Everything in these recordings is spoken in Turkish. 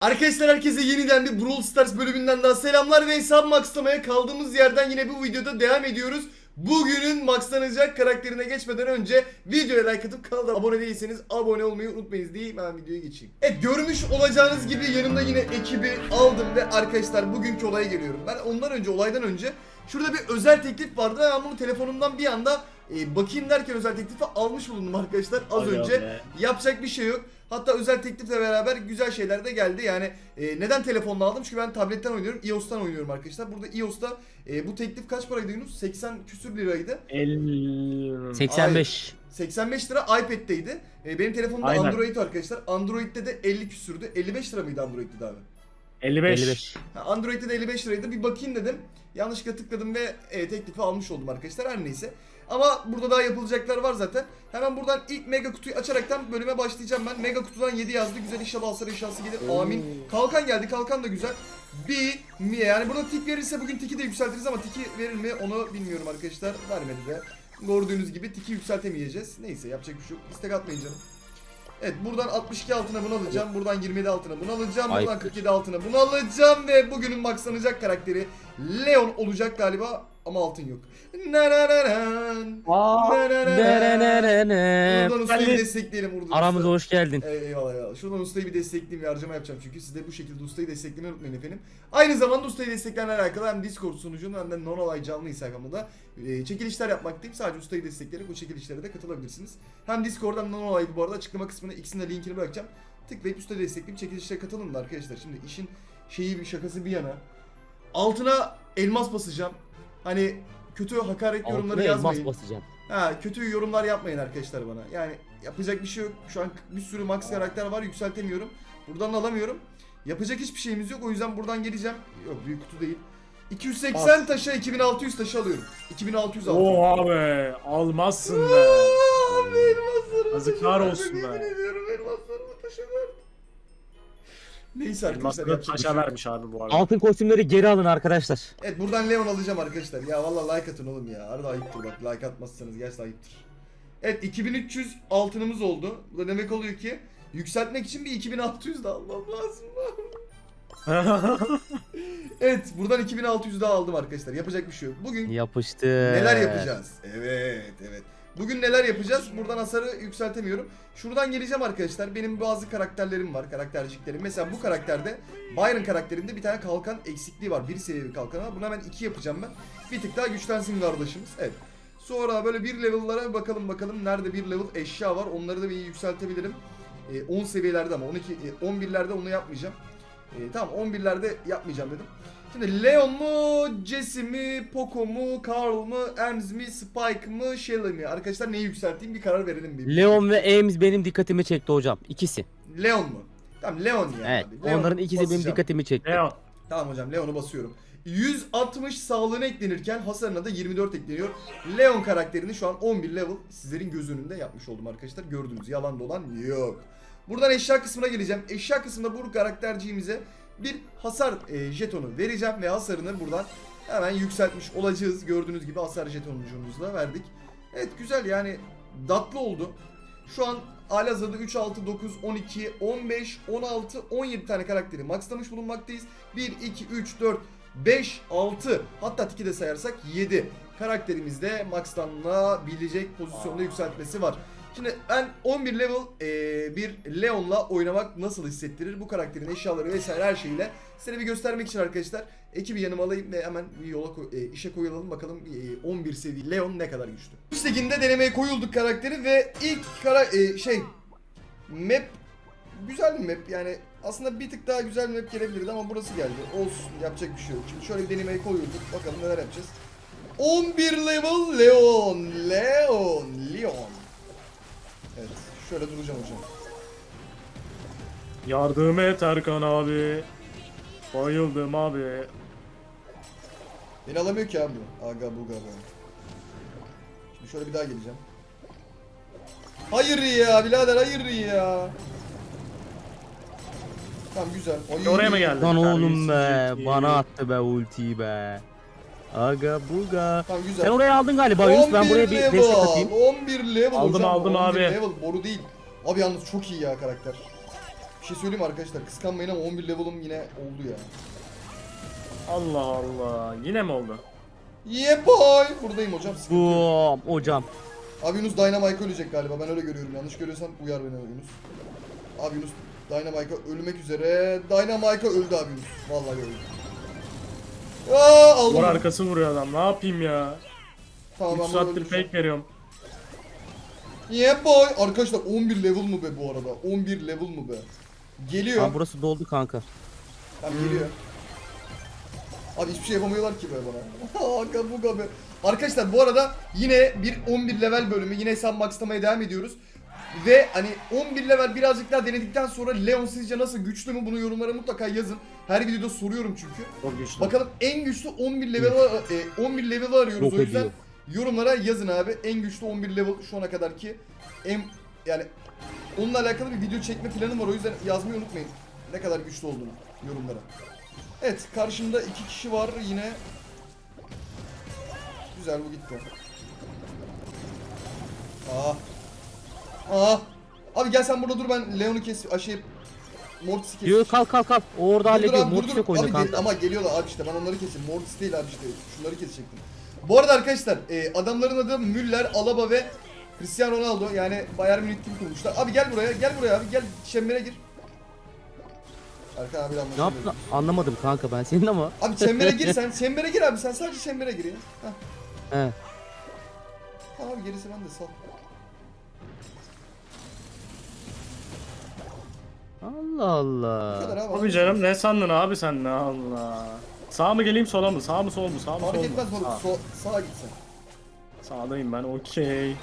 Arkadaşlar herkese yeniden bir Brawl Stars bölümünden daha selamlar ve hesap maxlamaya kaldığımız yerden yine bu videoda devam ediyoruz. Bugünün maxlanacak karakterine geçmeden önce videoya like atıp kanala abone değilseniz abone olmayı unutmayınız diye ben videoya geçeyim. Evet görmüş olacağınız gibi yanımda yine ekibi aldım ve arkadaşlar bugünkü olaya geliyorum. Ben ondan önce olaydan önce şurada bir özel teklif vardı ben bunu telefonumdan bir anda e, bakayım derken özel teklifi almış bulundum arkadaşlar az Aga önce. be. Yapacak bir şey yok. Hatta özel teklifle beraber güzel şeyler de geldi. Yani e, neden telefonla aldım? Çünkü ben tabletten oynuyorum. iOS'tan oynuyorum arkadaşlar. Burada iOS'ta e, bu teklif kaç paraydı Yunus? 80 küsür liraydı. El... 85. 85 lira iPad'teydi. E, benim telefonumda Aynen. Android arkadaşlar. Android'de de 50 küsürdü. 55 lira mıydı Android'de de abi? 55. 55. Ha, Android'de de 55 liraydı. Bir bakayım dedim. Yanlışlıkla tıkladım ve e, teklifi almış oldum arkadaşlar. Her neyse. Ama burada daha yapılacaklar var zaten. Hemen buradan ilk mega kutuyu açaraktan bölüme başlayacağım ben. Mega kutudan 7 yazdı. Güzel inşallah hasar eşyası gelir. Amin. Kalkan geldi. Kalkan da güzel. Bir mi yani burada tik verirse bugün tiki de yükseltiriz ama tiki verir mi onu bilmiyorum arkadaşlar. Vermedi de. Gördüğünüz gibi tiki yükseltemeyeceğiz. Neyse yapacak bir şey yok. İstek atmayın canım. Evet buradan 62 altına bunu alacağım. Buradan 27 altına bunu alacağım. Buradan Ayıp. 47 altına bunu alacağım ve bugünün maxlanacak karakteri Leon olacak galiba ama altın yok. Derenerene. Buradan ustayı bir destekleyelim. Buradan Aramıza usta- hoş geldin. Ey- Eyvallah eyvallah. Şuradan ustayı bir destekleyeyim ve harcama yapacağım çünkü siz de bu şekilde ustayı desteklemeyi unutmayın efendim. Aynı zamanda ustayı desteklerle alakalı hem Discord sunucunun hem de Nonolay canlı Instagram'da da e, çekilişler yapmaktayım. Sadece ustayı destekleyerek o çekilişlere de katılabilirsiniz. Hem Discord'dan hem Nonolay'dı bu arada açıklama kısmına ikisinin de linkini bırakacağım. Tıklayıp ustayı destekleyip çekilişlere katılın da arkadaşlar. Şimdi işin şeyi bir şakası bir yana. Altına elmas basacağım. Hani kötü hakaret yorumları Altına elmas yazmayın. basacağım. Ha kötü yorumlar yapmayın arkadaşlar bana. Yani yapacak bir şey yok. Şu an bir sürü max karakter var yükseltemiyorum. Buradan alamıyorum. Yapacak hiçbir şeyimiz yok. O yüzden buradan geleceğim. Yok büyük kutu değil. 280 taşa 2600 taşı alıyorum. 2600 alıyorum. Oha be. Almazsın be. Abi elmaslarımı Yazıklar taşa olsun be. Yemin ediyorum elmaslarımı taşa verdim. Neyse arkadaşlar Elmasını yapacak bir şey taşa yok. vermiş abi bu arada. Altın kostümleri geri alın arkadaşlar. Evet buradan Leon alacağım arkadaşlar. Ya valla like atın oğlum ya. Arada ayıptır bak. Like atmazsanız gerçekten ayıptır. Evet 2300 altınımız oldu. Bu da demek oluyor ki yükseltmek için bir 2600 daha almam lazım. evet buradan 2600 daha aldım arkadaşlar. Yapacak bir şey yok. Bugün Yapıştı. neler yapacağız? Evet evet. Bugün neler yapacağız? Buradan hasarı yükseltemiyorum. Şuradan geleceğim arkadaşlar. Benim bazı karakterlerim var. Karakterciklerim. Mesela bu karakterde Byron karakterinde bir tane kalkan eksikliği var. Bir seviye kalkan var. Buna hemen iki yapacağım ben. Bir tık daha güçlensin kardeşimiz. Evet. Sonra böyle bir level'lara bakalım bakalım. Nerede bir level eşya var. Onları da bir yükseltebilirim. Ee, 10 seviyelerde ama 12 e, 11'lerde onu yapmayacağım. Ee, tamam 11'lerde yapmayacağım dedim. Şimdi Leon mu, Jesse mi, Poco mu, Carl mı, Ems mi, Spike mı, Shelly mi? Arkadaşlar neyi yükselteyim bir karar verelim bir. Leon ve Ames benim dikkatimi çekti hocam. İkisi. Leon mu? Tamam Leon yani. Evet. abi. Leon Onların ikisi benim basacağım. dikkatimi çekti. Leon. Tamam hocam Leon'u basıyorum. 160 sağlığına eklenirken hasarına da 24 ekleniyor. Leon karakterini şu an 11 level sizlerin göz önünde yapmış oldum arkadaşlar. Gördünüz yalan dolan yok. Buradan eşya kısmına geleceğim. Eşya kısmında bu karakterciğimize bir hasar e, jetonu vereceğim ve hasarını buradan hemen yükseltmiş olacağız. Gördüğünüz gibi hasar jetonucumuzla verdik. Evet güzel yani datlı oldu. Şu an Alaza'da 3, 6, 9, 12, 15, 16, 17 tane karakteri maxlamış bulunmaktayız. 1, 2, 3, 4, 5, 6 hatta tiki de sayarsak 7 karakterimizde maxlanabilecek pozisyonda yükseltmesi var. Şimdi ben 11 level eee, bir Leon'la oynamak nasıl hissettirir? Bu karakterin eşyaları vesaire her şeyiyle size bir göstermek için arkadaşlar ekibi yanıma alayım ve hemen bir yola e, işe koyulalım bakalım e, 11 seviye Leon ne kadar güçlü. Üst denemeye koyulduk karakteri ve ilk kara e, şey map güzel bir map yani aslında bir tık daha güzel bir map gelebilirdi ama burası geldi. Olsun yapacak bir şey yok. Şimdi şöyle bir denemeye koyulduk. Bakalım neler yapacağız. 11 level Leon. Leon. Leon. Şöyle duracağım hocam. Yardım et Erkan abi. Bayıldım abi. Beni alamıyor ki abi bu. Aga buga be. Şimdi şöyle bir daha geleceğim. Hayır ya birader hayır ya. Tamam güzel. Ay. Oraya mı geldi? Lan oğlum Terbiyesiz be. zeki. Bana attı be ultiyi be. Aga buga. Tamam güzel. Sen oraya aldın galiba Yunus. Ben 11 buraya bir level, destek atayım. 11 level Aldım, hocam. aldım 11 abi. level boru değil. Abi yalnız çok iyi ya karakter. Bir şey söyleyeyim mi arkadaşlar? Kıskanmayın ama 11 level'ım yine oldu ya. Allah Allah. Yine mi oldu? Yeah boy! Buradayım hocam. sıkıntı yok. Boom hocam. Abi Yunus Dynamite ölecek galiba. Ben öyle görüyorum. Yanlış görüyorsam uyar beni Yunus. Abi Yunus Dynamite ölmek üzere. Dynamite öldü abi Yunus. Vallahi öldü. Aa, aldım. Duvar arkası vuruyor adam. Ne yapayım ya? Tamam 3 ben bunu saattir fake veriyorum. Yeah boy! Arkadaşlar 11 level mı be bu arada? 11 level mı be? Geliyor. Lan burası doldu kanka. Tamam geliyor. Abi hiçbir şey yapamıyorlar ki be bana. Aga buga be. Arkadaşlar bu arada yine bir 11 level bölümü. Yine hesap maxlamaya devam ediyoruz. Ve hani 11 level birazcık daha denedikten sonra Leon sizce nasıl güçlü mü bunu yorumlara mutlaka yazın. Her videoda soruyorum çünkü. Çok güçlü. Bakalım en güçlü 11 level e, 11 level arıyoruz Yok o yüzden ediyor. yorumlara yazın abi. En güçlü 11 level şu ana kadar ki en yani onunla alakalı bir video çekme planım var o yüzden yazmayı unutmayın. Ne kadar güçlü olduğunu yorumlara. Evet karşımda iki kişi var yine. Güzel bu gitti. Aa. Aa. Abi gel sen burada dur ben Leon'u kes şey Mortis'i kes. Diyor kalk kalk kalk. O orada hallediyor. Mortis yok oyunda gel- kanka. ama geliyorlar abi işte ben onları keseyim. Mortis değil abi işte. Şunları kesecektim. Bu arada arkadaşlar e, adamların adı Müller, Alaba ve Cristiano Ronaldo. Yani Bayern Münih tim kurmuşlar. Abi gel buraya, gel buraya abi. Gel çembere gir. Erkan abi Ne yaptın? Anlamadım kanka ben senin ama. Abi çembere gir sen. Çembere gir abi. Sen sadece çembere gir ya. Heh. He. Tamam abi gerisi ben de sal. Allah Bu kadar Allah. abi. Abi canım ne sandın abi sen ne Allah. Sağ mı geleyim sola mı? Sağ mı sol mu? Sağ mı Fark sol mu? etmez moruk. Sağ. So sağa git sen. Sağdayım ben okey.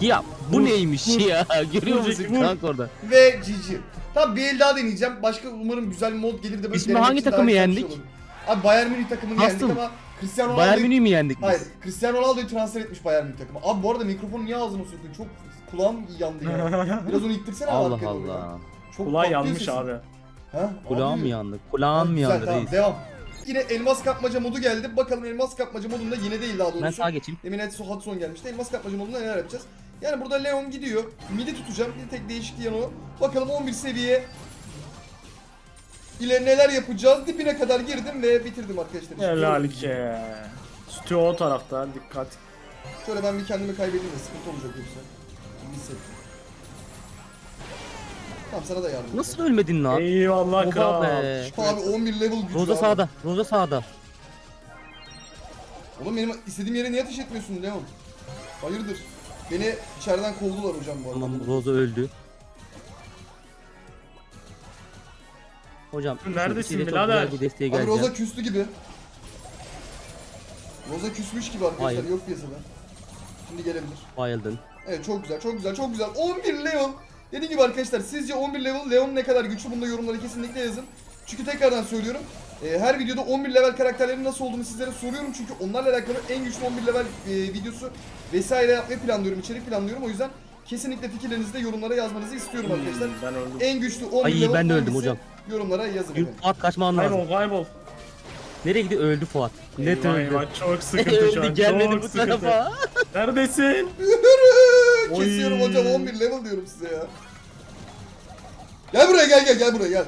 Ya bu Vur, neymiş vur. ya? Görüyor Vur musun Zeki, vur. kanka orada? Ve GG. Tamam bir el daha deneyeceğim. Başka umarım güzel bir mod gelir de böyle Biz mi denemek hangi için daha takımı güzel bir şey yendik? olur. Abi Bayern Münih takımını Kastım. yendik ama Cristiano Bayern Ronaldo'yu... Münih'i mi yendik biz? Hayır, Cristiano Ronaldo'yu transfer etmiş Bayern Münih takımı. Abi bu arada mikrofonu niye ağzına soktun? Çok kulağım yandı ya. Biraz onu ittirsene abi Allah arkaya doğru ya. Allah. Çok patlıyor yanmış abi. Ha? Kulağım Abi. yandı. Kulağım Güzel, yandı tamam, reis. Devam. Yine elmas kapmaca modu geldi. Bakalım elmas kapmaca modunda yine değil daha doğrusu. Ben sağa geçeyim. Demin Edson Hudson gelmişti. Elmas kapmaca modunda neler yapacağız? Yani burada Leon gidiyor. Midi tutacağım. Bir tek değişikliği yanı o. Bakalım 11 seviye ile neler yapacağız. Dibine kadar girdim ve bitirdim arkadaşlar. Helal ki. Stüo o tarafta dikkat. Şöyle ben bir kendimi kaybedeyim de sıkıntı olacak yoksa. Bir set. Tamam sana da yardım Nasıl ölmedin lan? Eyvallah Oha kral. be. Abi 11 level gücü Roza abi. sağda. Roza sağda. Oğlum benim istediğim yere niye ateş etmiyorsun Leon? Hayırdır? Beni içeriden kovdular hocam bu arada. Tamam Roza öldü. Hocam Neredesin içeri çok birader? güzel bir desteğe Abi geleceğim. Roza küstü gibi. Roza küsmüş gibi arkadaşlar Hayır. yok piyasada. Şimdi gelebilir. Bayıldın. Evet çok güzel çok güzel çok güzel. 11 Leon. Dediğim gibi arkadaşlar sizce 11 level Leon ne kadar güçlü bunu da yorumlara kesinlikle yazın. Çünkü tekrardan söylüyorum. e, her videoda 11 level karakterlerin nasıl olduğunu sizlere soruyorum. Çünkü onlarla alakalı en güçlü 11 level e, videosu vesaire yapmayı planlıyorum. içerik planlıyorum. O yüzden kesinlikle fikirlerinizi de yorumlara yazmanızı istiyorum arkadaşlar. Ben öldüm. En güçlü 11 Ay, level ben de öldüm hangisi? hocam. Yorumlara yazın Yürü efendim. Fuat kaçman lazım. Kaybol kaybol. Nereye gidiyor? Öldü Fuat. Net Eyvah, öldü. eyvah, Çok sıkıntı şu an. öldü gelmedi çok bu sıkıntı. tarafa. Neredesin? Oy. Kesiyorum hocam 11 level diyorum size ya. Gel buraya gel gel gel buraya gel.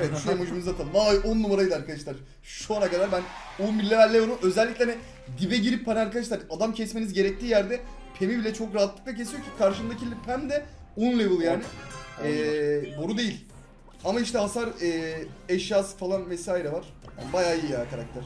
Evet şu emojimizi atalım. Vay 10 numaraydı arkadaşlar. Şu ana kadar ben 11 level Leon'u özellikle hani dibe girip hani arkadaşlar adam kesmeniz gerektiği yerde Pem'i bile çok rahatlıkla kesiyor ki karşımdaki Pem de 10 level yani. Ee, boru değil. Ama işte hasar e, eşyası falan vesaire var. Yani bayağı iyi ya karakter.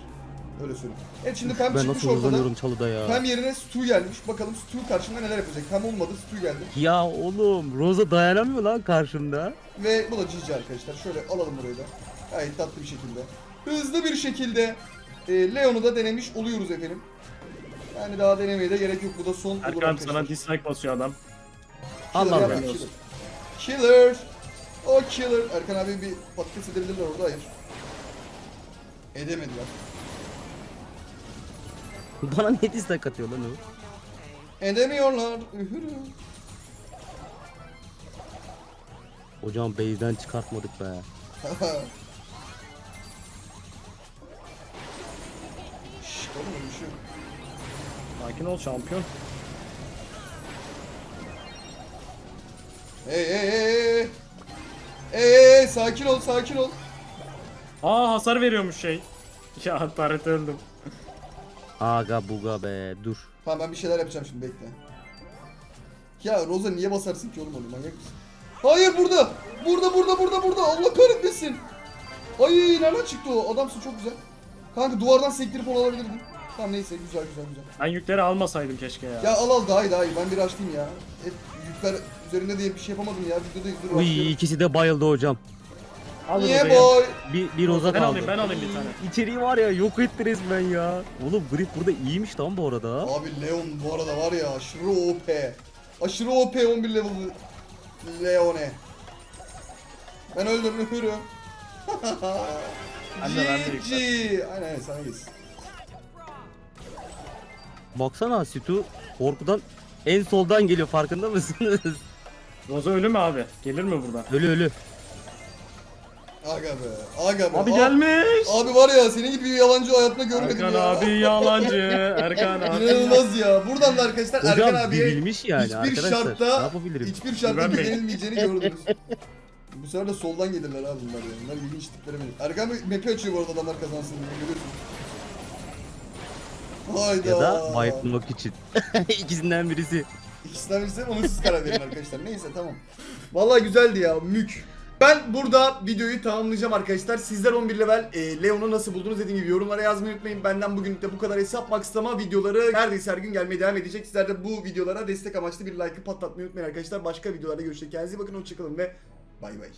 Öyle söyleyeyim. Evet şimdi Pem Ben çıkmış nasıl ortada. hızlanıyorum çalıda ya. Pem yerine Stu gelmiş. Bakalım Stu karşımda neler yapacak. Pem olmadı Stu geldi. Ya oğlum Roza dayanamıyor lan karşımda. Ve bu da GG arkadaşlar. Şöyle alalım burayı da. Gayet tatlı bir şekilde. Hızlı bir şekilde e, Leon'u da denemiş oluyoruz efendim. Yani daha denemeye de gerek yok. Bu da son olur Erkan arkadaşlar. sana dislike basıyor adam. Killer Allah yapma, Allah. Killer. Killer. O killer. Erkan abi bir patates edebilirler orada. Hayır. Edemediler. Bana ne dislike atıyor lan o? Edemiyorlar. Ühürü. Hocam base'den çıkartmadık be. Şşş oğlum şey. Sakin ol şampiyon. Hey hey hey hey. Eee sakin ol sakin ol. Aa hasar veriyormuş şey. Ya Taret öldüm. Aga buga be dur. Tamam ben bir şeyler yapacağım şimdi bekle. Ya Rosa niye basarsın ki oğlum onu manyak mısın? Hayır burada. Burada burada burada burada. Allah kahretmesin. Ay nereden çıktı o? Adamsın çok güzel. Kanka duvardan sektirip onu alabilirdin. Tamam neyse güzel güzel güzel. Ben yükleri almasaydım keşke ya. Ya al al daha iyi daha iyi. Ben bir açtım ya. Hep yükler üzerinde diye bir şey yapamadım ya. Videoda dur Uy ikisi de bayıldı hocam. Alın Niye boy? Bir, bir roza Ben kaldı. alayım, ben alayım bir tane. İçeriği var ya yok etti resmen ya. Oğlum grip burada iyiymiş lan bu arada. Abi Leon bu arada var ya aşırı OP. Aşırı OP 11 level Leone. Ben. Ben de, ben de GG. Aynen aynen sana gitsin. Baksana Situ korkudan en soldan geliyor farkında mısınız? Roza ölü mü abi? Gelir mi buradan? ölü ölü. Aga be. Aga be. Abi gelmiş. Abi var ya senin gibi bir yalancı hayatımda görmedim Erkan ya. abi yalancı. Erkan abi. İnanılmaz ya. Buradan da arkadaşlar Erkan Hocam abiye bilmiş yani hiçbir arkadaşlar. Ne şartta yapabilirim? hiçbir şartta Güvenmeyin. güvenilmeyeceğini gördünüz. Bu sefer de soldan gelirler abi bunlar ya. Bunlar ilginç tiplere benim. Erkan Bey map'i açıyor bu arada adamlar kazansın diye görüyorsun. Hayda. Ya da bayıltmak için. İkisinden birisi. İkisinden birisi ama siz karar verin arkadaşlar. Neyse tamam. Vallahi güzeldi ya mük. Ben burada videoyu tamamlayacağım arkadaşlar. Sizler 11 level e, Leon'u nasıl buldunuz dediğim gibi yorumlara yazmayı unutmayın. Benden bugünlük de bu kadar hesap makslama videoları neredeyse her gün gelmeye devam edecek. Sizler de bu videolara destek amaçlı bir like'ı patlatmayı unutmayın arkadaşlar. Başka videolarda görüşürüz. Kendinize iyi bakın hoşçakalın ve bay bay.